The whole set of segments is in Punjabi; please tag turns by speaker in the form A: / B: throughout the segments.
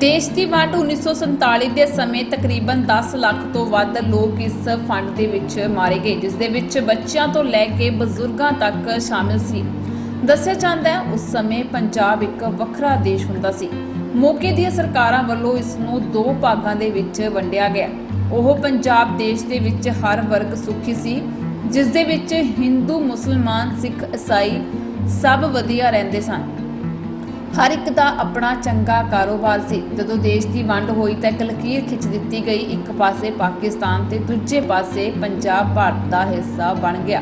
A: ਦੇਸ਼ ਦੀ ਵੰਡ 1947 ਦੇ ਸਮੇਂ ਤਕਰੀਬਨ 10 ਲੱਖ ਤੋਂ ਵੱਧ ਲੋਕ ਇਸ ਫੰਡ ਦੇ ਵਿੱਚ ਮਾਰੇ ਗਏ, ਜਿਸ ਦੇ ਵਿੱਚ ਬੱਚਿਆਂ ਤੋਂ ਲੈ ਕੇ ਬਜ਼ੁਰਗਾਂ ਤੱਕ ਸ਼ਾਮਿਲ ਸੀ। ਦੱਸਿਆ ਜਾਂਦਾ ਹੈ, ਉਸ ਸਮੇਂ ਪੰਜਾਬ ਇੱਕ ਵੱਖਰਾ ਦੇਸ਼ ਹੁੰਦਾ ਸੀ। ਮੌਕੇ ਦੀਆਂ ਸਰਕਾਰਾਂ ਵੱਲੋਂ ਇਸ ਨੂੰ ਦੋ ਭਾਗਾਂ ਦੇ ਵਿੱਚ ਵੰਡਿਆ ਗਿਆ। ਉਹ ਪੰਜਾਬ ਦੇਸ਼ ਦੇ ਵਿੱਚ ਹਰ ਵਰਗ ਸੁਖੀ ਸੀ, ਜਿਸ ਦੇ ਵਿੱਚ ਹਿੰਦੂ, ਮੁਸਲਮਾਨ, ਸਿੱਖ ਈਸਾਈ ਸਭ ਵਧੀਆ ਰਹਿੰਦੇ ਸਨ। ਹਰ ਇੱਕ ਦਾ ਆਪਣਾ ਚੰਗਾ ਕਾਰੋਬਾਰ ਸੀ। ਜਦੋਂ ਦੇਸ਼ ਦੀ ਵੰਡ ਹੋਈ ਤਾਂ ਇੱਕ ਖਿੱਚ ਦਿੱਤੀ ਗਈ। ਇੱਕ ਪਾਸੇ ਪਾਕਿਸਤਾਨ ਤੇ ਦੂਜੇ ਪਾਸੇ ਪੰਜਾਬ ਭਾਰਤ ਦਾ ਹਿੱਸਾ ਬਣ ਗਿਆ।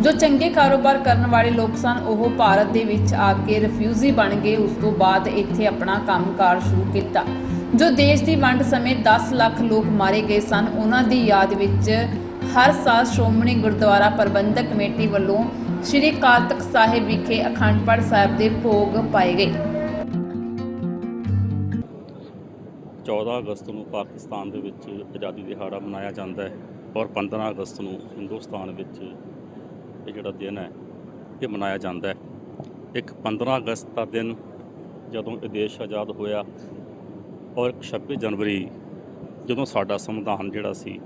A: ਜੋ ਚੰਗੇ ਕਾਰੋਬਾਰ ਕਰਨ ਵਾਲੇ ਲੋਕ ਸਨ, ਉਹ ਭਾਰਤ ਦੇ ਵਿੱਚ ਆ ਕੇ ਰਿਫਿਊਜੀ ਬਣ ਗਏ। ਉਸ ਤੋਂ ਬਾਅਦ ਇੱਥੇ ਆਪਣਾ ਕੰਮਕਾਰ ਸ਼ੁਰੂ ਕੀਤਾ। ਜੋ ਦੇਸ਼ ਦੀ ਵੰਡ ਸਮੇਂ 10 ਲੱਖ ਲੋਕ ਮਾਰੇ ਗਏ ਸਨ, ਉਹਨਾਂ ਦੀ ਯਾਦ ਵਿੱਚ ਹਰ ਸਾਲ ਸ਼੍ਰੋਮਣੀ ਗੁਰਦੁਆਰਾ ਪ੍ਰਬੰਧਕ ਕਮੇਟੀ ਵੱਲੋਂ ਸ੍ਰੀ ਅਕਾਲ ਤਖਤ ਸਾਹਿਬ ਵਿਖੇ ਅਖੰਡ ਪਾਠ ਸਾਹਿਬ ਦੇ ਭੋਗ ਪਾਏ ਗਏ।
B: 14 ਅਗਸਤ ਨੂੰ ਪਾਕਿਸਤਾਨ ਦੇ ਵਿੱਚ ਆਜ਼ਾਦੀ ਦਿਹਾੜਾ ਮਨਾਇਆ ਜਾਂਦਾ ਹੈ ਔਰ 15 ਅਗਸਤ ਨੂੰ ਹਿੰਦੁਸਤਾਨ ਵਿੱਚ ਇਹ ਜਿਹੜਾ ਦਿਨ ਹੈ, ਇਹ ਮਨਾਇਆ ਜਾਂਦਾ ਹੈ। ਇੱਕ 15 ਅਗਸਤ ਦਾ ਦਿਨ ਜਦੋਂ ਇਹ ਦੇਸ਼ ਆਜ਼ਾਦ ਹੋਇਆ ਔਰ ਇੱਕ 26 ਜਨਵਰੀ ਜਦੋਂ ਸਾਡਾ ਸੰਵਿਧਾਨ ਜਿਹੜਾ ਸੀ,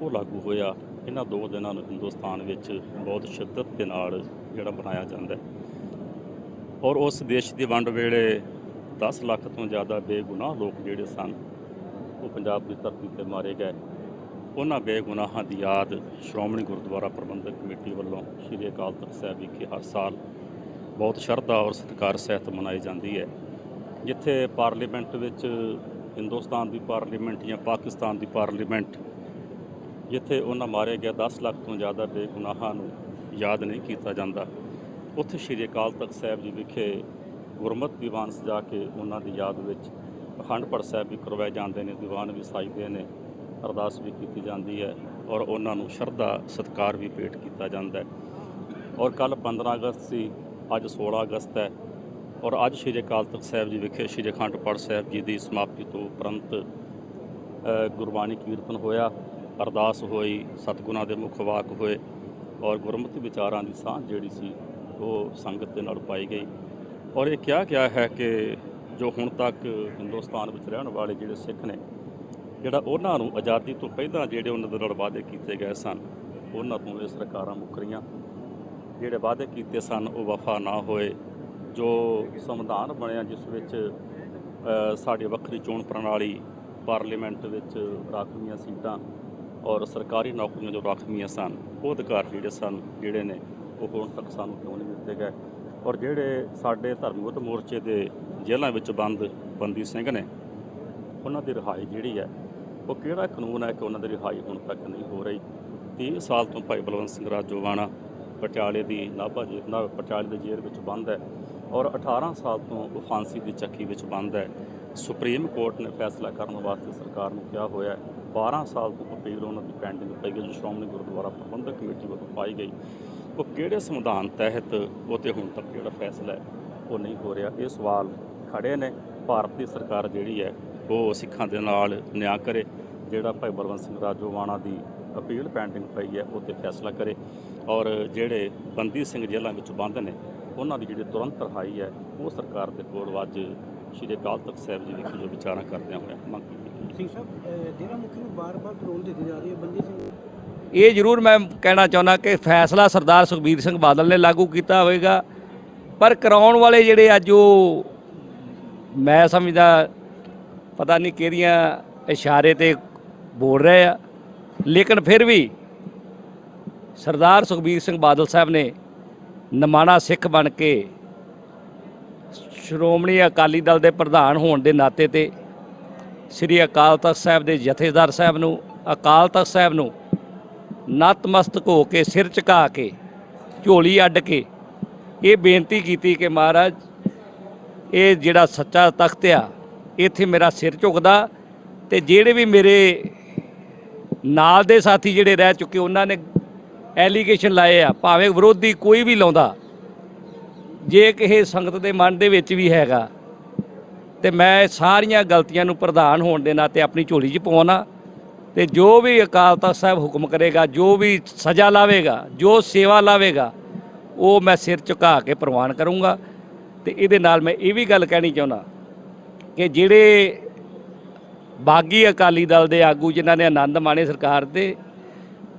B: ਉਹ ਲਾਗੂ ਹੋਇਆ ਇਹਨਾਂ ਦੋ ਦਿਨਾਂ ਨੂੰ ਹਿੰਦੁਸਤਾਨ ਵਿੱਚ ਬਹੁਤ ਸ਼ਿੱਦਤ ਦੇ ਨਾਲ ਜਿਹੜਾ ਮਨਾਇਆ ਜਾਂਦਾ ਹੈ। ਔਰ ਉਸ ਦੇਸ਼ ਦੀ ਵੰਡ ਵੇਲੇ 10 ਲੱਖ ਤੋਂ ਜ਼ਿਆਦਾ ਬੇਗੁਨਾਹ ਲੋਕ ਜਿਹੜੇ ਸਨ, ਉਹ ਪੰਜਾਬ ਦੀ ਧਰਤੀ ਤੇ ਮਾਰੇ ਗਏ। ਉਹਨਾਂ ਬੇਗੁਨਾਹਾਂ ਦੀ ਯਾਦ ਸ਼੍ਰੋਮਣੀ ਗੁਰਦੁਆਰਾ ਪ੍ਰਬੰਧਕ ਕਮੇਟੀ ਵੱਲੋਂ ਸ੍ਰੀ ਅਕਾਲ ਤਖਤ ਸਾਹਿਬ ਵਿਖੇ ਹਰ ਸਾਲ ਬਹੁਤ ਸ਼ਰਧਾ ਔਰ ਸਤਿਕਾਰ ਸਹਿਤ ਮਨਾਈ ਜਾਂਦੀ ਹੈ, ਜਿੱਥੇ ਪਾਰਲੀਮੈਂਟ ਵਿੱਚ ਹਿੰਦੁਸਤਾਨ ਦੀ ਪਾਰਲੀਮੈਂਟ ਜਾਂ ਪਾਕਿਸਤਾਨ ਦੀ ਪਾਰਲੀਮੈਂਟ ਜਿੱਥੇ ਉਹਨਾਂ ਮਾਰੇ ਗਿਆ 10 ਲੱਖ ਤੋਂ ਜ਼ਿਆਦਾ ਬੇਗੁਨਾਹਾਂ ਨੂੰ ਯਾਦ ਨਹੀਂ ਕੀਤਾ ਜਾਂਦਾ। ਉੱਥੇ ਸ਼੍ਰੀ ਅਕਾਲ ਤਖਤ ਸਾਹਿਬ ਜੀ ਵਿਖੇ ਗੁਰਮਤਿ ਦੀਵਾਨ ਸਜਾ ਕੇ ਉਹਨਾਂ ਦੀ ਯਾਦ ਵਿੱਚ ਅਖੰਡ ਪਾਠ ਸਾਹਿਬ ਵੀ ਕਰਵਾਏ ਜਾਂਦੇ ਨੇ, ਦੀਵਾਨ ਵੀ ਸਾਜਦੇ ਨੇ, ਅਰਦਾਸ ਵੀ ਕੀਤੀ ਜਾਂਦੀ ਹੈ ਔਰ ਉਹਨਾਂ ਨੂੰ ਸ਼ਰਧਾ, ਸਤਿਕਾਰ ਵੀ ਭੇਟ ਕੀਤਾ ਜਾਂਦਾ ਹੈ। ਔਰ ਕੱਲ 15 ਅਗਸਤ ਸੀ, ਅੱਜ 16 ਅਗਸਤ ਹੈ ਔਰ ਅੱਜ ਸ਼੍ਰੀ ਅਕਾਲ ਤਖਤ ਸਾਹਿਬ ਜੀ ਵਿਖੇ ਸ਼੍ਰੀ ਅਖੰਡ ਪਾਠ ਸਾਹਿਬ ਜੀ ਦੀ ਸਮਾਪਤੀ ਤੋਂ ਉਪਰੰਤ ਗੁਰਬਾਣੀ ਕੀਰਤਨ ਹੋਇਆ। ਅਰਦਾਸ ਹੋਈ, ਸਤਿਗੁਰਾਂ ਦੇ ਮੁਖ ਵਾਕ ਹੋਏ ਔਰ ਗੁਰਮਤਿ ਵਿਚਾਰਾਂ ਦੀ ਸਾਂਝ ਜਿਹੜੀ ਸੀ, ਉਹ ਸੰਗਤ ਦੇ ਨਾਲ ਪਾਈ ਗਈ। ਔਰ ਇਹ ਕਿਹਾ ਗਿਆ ਹੈ ਕਿ ਜੋ ਹੁਣ ਤੱਕ ਹਿੰਦੁਸਤਾਨ ਵਿੱਚ ਰਹਿਣ ਵਾਲੇ ਜਿਹੜੇ ਸਿੱਖ ਨੇ, ਜਿਹੜਾ ਉਹਨਾਂ ਨੂੰ ਆਜ਼ਾਦੀ ਤੋਂ ਪਹਿਲਾਂ ਜਿਹੜੇ ਉਹਨਾਂ ਦੇ ਨਾਲ ਵਾਅਦੇ ਕੀਤੇ ਗਏ ਸਨ, ਉਹਨਾਂ ਤੋਂ ਇਹ ਸਰਕਾਰਾਂ ਮੁੱਕਰੀਆਂ ਜਿਹੜੇ ਵਾਅਦੇ ਕੀਤੇ ਸਨ, ਉਹ ਵਫਾ ਨਾ ਹੋਏ। ਜੋ ਸੰਵਿਧਾਨ ਬਣਿਆ, ਜਿਸ ਵਿੱਚ ਸਾਡੀ ਵੱਖਰੀ ਚੋਣ ਪ੍ਰਣਾਲੀ, ਪਾਰਲੀਮੈਂਟ ਵਿੱਚ ਰਾਖਵੀਆਂ ਸੀਟਾਂ ਔਰ ਸਰਕਾਰੀ ਨੌਕਰੀਆਂ ਜੋ ਰਾਖਵੀਆਂ ਸਨ, ਉਹ ਅਧਿਕਾਰ ਜਿਹੜੇ ਸਨ, ਜਿਹੜੇ ਨੇ, ਉਹ ਹੁਣ ਤੱਕ ਸਾਨੂੰ ਕਿਉਂ ਨਹੀਂ ਦਿੱਤੇ ਗਏ? ਔਰ ਜਿਹੜੇ ਸਾਡੇ ਧਰਮ ਮੋਰਚੇ ਦੇ ਜੇਲ੍ਹਾਂ ਵਿੱਚ ਬੰਦ ਬੰਦੀ ਸਿੰਘ ਨੇ, ਉਹਨਾਂ ਦੀ ਰਿਹਾਈ ਜਿਹੜੀ ਹੈ, ਉਹ ਕਿਹੜਾ ਕਾਨੂੰਨ ਹੈ ਕਿ ਉਹਨਾਂ ਦੀ ਰਿਹਾਈ ਹੁਣ ਤੱਕ ਨਹੀਂ ਹੋ ਰਹੀ? 30 ਸਾਲ ਤੋਂ ਭਾਈ ਬਲਵੰਤ ਸਿੰਘ ਰਾਜੋਵਾਣਾ ਪਟਿਆਲੇ ਦੀ ਨਾਭਾ ਜੇਲ੍ਹ, ਨਾ ਪਟਿਆਲੇ ਦੇ ਜੇਲ੍ਹ ਵਿੱਚ ਬੰਦ ਹੈ ਔਰ 18 ਸਾਲ ਤੋਂ ਉਹ ਫਾਂਸੀ ਦੀ ਚੱਕੀ ਵਿੱਚ ਬੰਦ ਹੈ। ਸੁਪਰੀਮ ਕੋਰਟ ਨੇ ਫੈਸਲਾ ਕਰਨ ਵਾਸਤੇ ਸਰਕਾਰ ਨੂੰ ਕਿਹਾ ਹੋਇਆ ਹੈ 12 ਸਾਲ ਤੋਂ ਅਪੀਲ ਉਹਨਾਂ ਦੀ ਪੈਂਡਿੰਗ ਪਈ ਗਈ ਜੋ ਸ਼੍ਰੋਮਣੀ ਗੁਰਦੁਆਰਾ ਪ੍ਰਬੰਧਕ ਕਮੇਟੀ ਵੱਲੋਂ ਪਾਈ ਗਈ। ਉਹ ਕਿਹੜੇ ਸੰਵਿਧਾਨ ਤਹਿਤ ਉਹ ਤੇ ਹੁਣ ਤੱਕ ਜਿਹੜਾ ਫੈਸਲਾ ਹੈ, ਉਹ ਨਹੀਂ ਹੋ ਰਿਹਾ। ਇਹ ਸਵਾਲ ਖੜੇ ਨੇ। ਭਾਰਤ ਦੀ ਸਰਕਾਰ ਜਿਹੜੀ ਹੈ, ਉਹ ਸਿੱਖਾਂ ਦੇ ਨਾਲ ਨਿਆਂ ਕਰੇ, ਜਿਹੜਾ ਭਾਈ ਬਲਵੰਤ ਸਿੰਘ ਰਾਜੋਵਾਣਾ ਦੀ ਅਪੀਲ ਪੈਂਡਿੰਗ ਪਈ ਹੈ ਉਹ ਤੇ ਫੈਸਲਾ ਕਰੇ। ਔਰ ਜਿਹੜੇ ਬੰਦੀ ਸਿੰਘ ਜੇਲ੍ਹਾਂ ਵਿੱਚ ਬੰਦ ਨੇ ਉਹਨਾਂ ਦੀ ਜਿਹੜੀ ਤੁਰੰਤ ਰਿਹਾਈ ਹੈ ਉਹ ਸਰਕਾਰ ਦੇ ਕੋਲ ਅੱਜ ਸ਼੍ਰੀ ਅਕਾਲ ਤਖਤ ਸਾਹਿਬ ਜੀ ਵਿਖੇ ਜੋ ਵਿਚਾਰਾਂ ਕਰਦਿਆਂ ਹੋਇਆ ਮੰਗ ਕੀਤੀ।
C: ਸਿੰਘ ਸਾਹਿਬ ਅਹ ਡੇਰਾ ਮੁਖੀ ਨੂੰ ਬਾਰ-ਬਾਰ ਪੈਰੋਲ ਦਿੱਤੀ ਜਾ ਰਹੀ ਹੈ ਬੰਦੀ ਸਿੰਘ
D: ਇਹ ਜ਼ਰੂਰ ਮੈਂ ਕਹਿਣਾ ਚਾਹੁੰਦਾ ਕਿ ਫੈਸਲਾ ਸਰਦਾਰ ਸੁਖਬੀਰ ਸਿੰਘ ਬਾਦਲ ਨੇ ਲਾਗੂ ਕੀਤਾ ਹੋਵੇਗਾ। ਪਰ ਕਰਾਉਣ ਵਾਲੇ ਜਿਹੜੇ ਅੱਜ ਉਹ ਮੈਂ ਸਮਝਦਾ ਪਤਾ ਨਹੀਂ ਕਿਹੜੀਆਂ ਇਸ਼ਾਰੇ ਤੇ ਬੋਲ ਰਹੇ ਆ। ਲੇਕਿਨ ਫਿਰ ਵੀ ਸਰਦਾਰ ਸੁਖਬੀਰ ਸਿੰਘ ਬਾਦਲ ਸਾਹਿਬ ਨੇ ਨਮਾਣਾ ਸਿੱਖ ਬਣ ਕੇ ਸ਼੍ਰੋਮਣੀ ਅਕਾਲੀ ਦਲ ਦੇ ਪ੍ਰਧਾਨ ਹੋਣ ਦੇ ਨਾਤੇ ਤੇ ਸ੍ਰੀ ਅਕਾਲ ਤਖਤ ਸਾਹਿਬ ਦੇ ਜਥੇਦਾਰ ਸਾਹਿਬ ਨੂੰ, ਅਕਾਲ ਤਖਤ ਸਾਹਿਬ ਨੂੰ ਨਤਮਸਤਕ ਹੋ ਕੇ ਸਿਰ ਝੁਕਾ ਕੇ, ਝੋਲੀ ਅੱਡ ਕੇ ਇਹ ਬੇਨਤੀ ਕੀਤੀ ਕਿ ਮਹਾਰਾਜ, ਇਹ ਜਿਹੜਾ ਸੱਚਾ ਤਖਤ ਆ, ਇੱਥੇ ਮੇਰਾ ਸਿਰ ਝੁਕਦਾ ਤੇ ਜਿਹੜੇ ਵੀ ਮੇਰੇ ਨਾਲ ਦੇ ਸਾਥੀ ਜਿਹੜੇ ਰਹਿ ਚੁੱਕੇ, ਉਹਨਾਂ ਨੇ ਐਲੀਗੇਸ਼ਨ ਲਾਏ ਆ। ਭਾਵੇਂ ਵਿਰੋਧੀ ਕੋਈ ਵੀ ਲਾਉਂਦਾ, ਜੇ ਕਿਸੇ ਸੰਗਤ ਦੇ ਮਨ ਦੇ ਵਿੱਚ ਵੀ ਹੈਗਾ, ਤੇ ਮੈਂ ਸਾਰੀਆਂ ਗਲਤੀਆਂ ਨੂੰ ਪ੍ਰਧਾਨ ਹੋਣ ਦੇ ਨਾਤੇ ਆਪਣੀ ਝੋਲੀ 'ਚ ਪਾਉਣਾ ਤੇ ਜੋ ਵੀ ਅਕਾਲ ਤਖਤ ਸਾਹਿਬ ਹੁਕਮ ਕਰੇਗਾ, ਜੋ ਵੀ ਸਜ਼ਾ ਲਾਵੇਗਾ, ਜੋ ਸੇਵਾ ਲਾਵੇਗਾ, ਉਹ ਮੈਂ ਸਿਰ ਝੁਕਾ ਕੇ ਪ੍ਰਵਾਨ ਕਰੂੰਗਾ। ਤੇ ਇਹਦੇ ਨਾਲ ਮੈਂ ਇਹ ਵੀ ਗੱਲ ਕਹਿਣੀ ਚਾਹੁੰਦਾ ਕਿ ਜਿਹੜੇ ਬਾਗੀ ਅਕਾਲੀ ਦਲ ਦੇ ਆਗੂ ਜਿਨ੍ਹਾਂ ਨੇ ਆਨੰਦ ਮਾਣੇ ਸਰਕਾਰ ਤੇ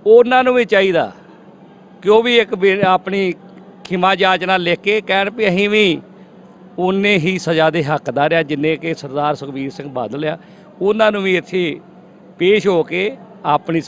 D: ਉਹਨਾਂ ਨੂੰ ਵੀ ਚਾਹੀਦਾ ਕਿ ਉਹ ਵੀ ਇੱਕ ਬੇ- ਆਪਣੀ ਖਿਮਾ ਜਾਚਨਾ ਲਿਖ ਕੇ ਕਹਿਣ ਵੀ ਅਸੀਂ ਵੀ ਉਨੇ ਹੀ ਸਜ਼ਾ ਦੇ ਹੱਕਦਾਰ ਆ, ਜਿੰਨੇ ਕਿ ਸਰਦਾਰ ਸੁਖਬੀਰ ਸਿੰਘ ਬਾਦਲ ਆ। ਉਹਨਾਂ ਨੂੰ ਵੀ ਇੱਥੇ ਪੇਸ਼ ਹੋ ਕੇ ਆਪਣੀ